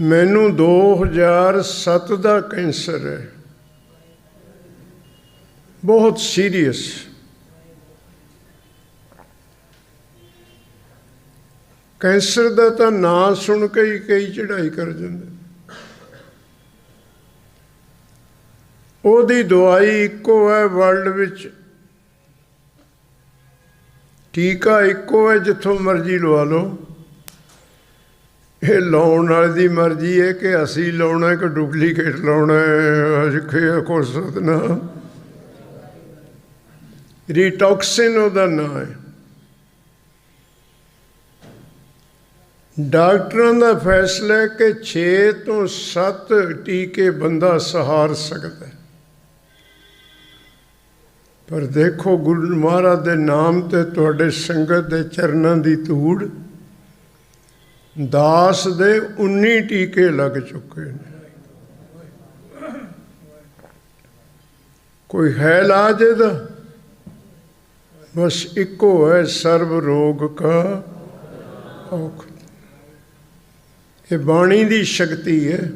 ਮੈਨੂੰ 2007 ਦਾ ਕੈਂਸਰ ਹੈ। ਬਹੁਤ ਸੀਰੀਅਸ। ਕੈਂਸਰ ਦਾ ਤਾਂ ਨਾਂ ਸੁਣ ਕੇ ਹੀ ਕਈ ਚੜਾਈ ਕਰ ਜਾਂਦੇ। ਉਹਦੀ ਦਵਾਈ ਇੱਕੋ ਹੈ ਵਰਲਡ ਵਿੱਚ। ਟੀਕਾ ਇੱਕੋ ਹੈ ਜਿੱਥੋਂ ਮਰਜ਼ੀ ਲਵਾ ਲਓ। ਇਹ ਲਾਉਣ ਵਾਲੇ ਦੀ ਮਰਜ਼ੀ ਹੈ ਕਿ ਅਸੀਂ ਲਾਉਣਾ ਕਿ ਡੁਪਲੀਕੇਟ ਲਾਉਣਾ ਹੈ। ਅਜਿਹੇ ਕੋ ਸਦਨਾ ਰੀਟੌਕਸਿਨ ਉਹਦਾ ਨਾਂ ਹੈ। ਡਾਕਟਰਾਂ ਦਾ ਫੈਸਲਾ ਹੈ ਕਿ 6 ਤੋਂ 7 ਟੀਕੇ ਬੰਦਾ ਸਹਾਰ ਸਕਦਾ ਹੈ। ਪਰ ਦੇਖੋ ਗੁਰੂ ਮਹਾਰਾਜ ਦੇ ਨਾਮ ਤੇ ਤੁਹਾਡੇ ਸੰਗਤ ਦੇ ਚਰਨਾਂ ਦੀ ਧੂੜ ਦਾਸ ਦੇ 19 ਟੀਕੇ ਲੱਗ ਚੁੱਕੇ ਨੇ। ਕੋਈ ਹੈ ਇਲਾਜ ਇਹਦਾ ਬਸ ਇੱਕੋ ਹੈ ਸਰਬ ਰੋਗ ਕਾ ਔਖ। ਇਹ ਬਾਣੀ ਦੀ ਸ਼ਕਤੀ ਹੈ।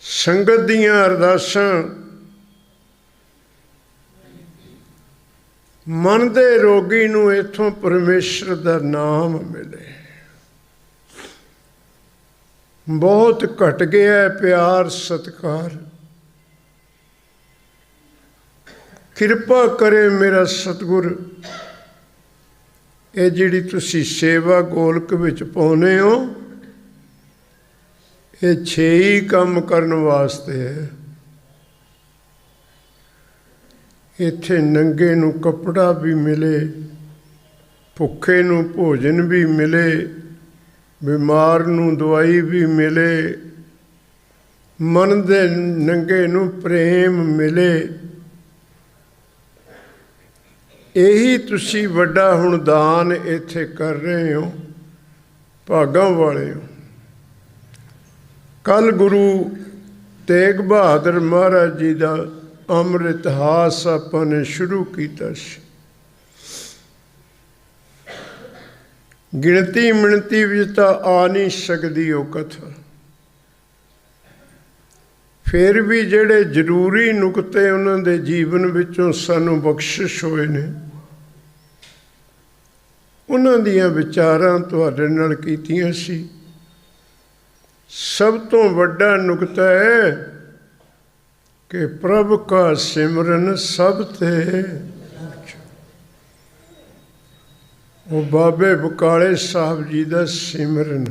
ਸੰਗਤ ਦੀਆਂ ਅਰਦਾਸਾਂ ਮਨ ਦੇ ਰੋਗੀ ਨੂੰ ਇਥੋਂ ਪਰਮੇਸ਼ਰ ਦਾ ਨਾਮ ਮਿਲੇ। ਬਹੁਤ ਘਟ ਗਿਆ ਪਿਆਰ, ਸਤਕਾਰ। ਕਿਰਪਾ ਕਰੇ ਮੇਰਾ ਸਤਿਗੁਰ, ਇਹ ਜਿਹੜੀ ਤੁਸੀਂ ਸੇਵਾ ਗੋਲਕ ਵਿੱਚ ਪਾਉਨੇ ਹੋ, ਇਹ ਛੇ ਹੀ ਕੰਮ ਕਰਨ ਵਾਸਤੇ ਹੈ। ਇੱਥੇ ਨੰਗੇ ਨੂੰ ਕੱਪੜਾ ਵੀ ਮਿਲੇ, ਭੁੱਖੇ ਨੂੰ ਭੋਜਨ ਵੀ ਮਿਲੇ, ਬਿਮਾਰ ਨੂੰ ਦਵਾਈ ਵੀ ਮਿਲੇ, ਮਨ ਦੇ ਨੰਗੇ ਨੂੰ ਪ੍ਰੇਮ ਮਿਲੇ। ਇਹੀ ਤੁਸੀਂ ਵੱਡਾ ਹੁਣ ਦਾਨ ਇੱਥੇ ਕਰ ਰਹੇ ਹੋ, ਭਾਗਾਂ ਵਾਲੇ ਹੋ। ਕੱਲ ਗੁਰੂ ਤੇਗ ਬਹਾਦਰ ਮਹਾਰਾਜ ਜੀ ਦਾ ਅੰਮ੍ਰਿਤ ਹਾਸ ਆਪਾਂ ਨੇ ਸ਼ੁਰੂ ਕੀਤਾ ਸੀ। ਗਿਣਤੀ ਮਿਣਤੀ ਵਿੱਚ ਤਾਂ ਆ ਨਹੀਂ ਸਕਦੀ ਉਹ ਕਥਾ। ਫਿਰ ਵੀ ਜਿਹੜੇ ਜ਼ਰੂਰੀ ਨੁਕਤੇ ਉਹਨਾਂ ਦੇ ਜੀਵਨ ਵਿੱਚੋਂ ਸਾਨੂੰ ਬਖਸ਼ਿਸ਼ ਹੋਏ ਨੇ, ਉਹਨਾਂ ਦੀਆਂ ਵਿਚਾਰਾਂ ਤੁਹਾਡੇ ਨਾਲ ਕੀਤੀਆਂ ਸੀ। ਸਭ ਤੋਂ ਵੱਡਾ ਨੁਕਤਾ ਹੈ ਕਿ ਪ੍ਰਭ ਕਾ ਸਿਮਰਨ ਸਭ ਤੇ। ਉਹ ਬਾਬੇ ਬਕਾਲੇ ਸਾਹਿਬ ਜੀ ਦਾ ਸਿਮਰਨ।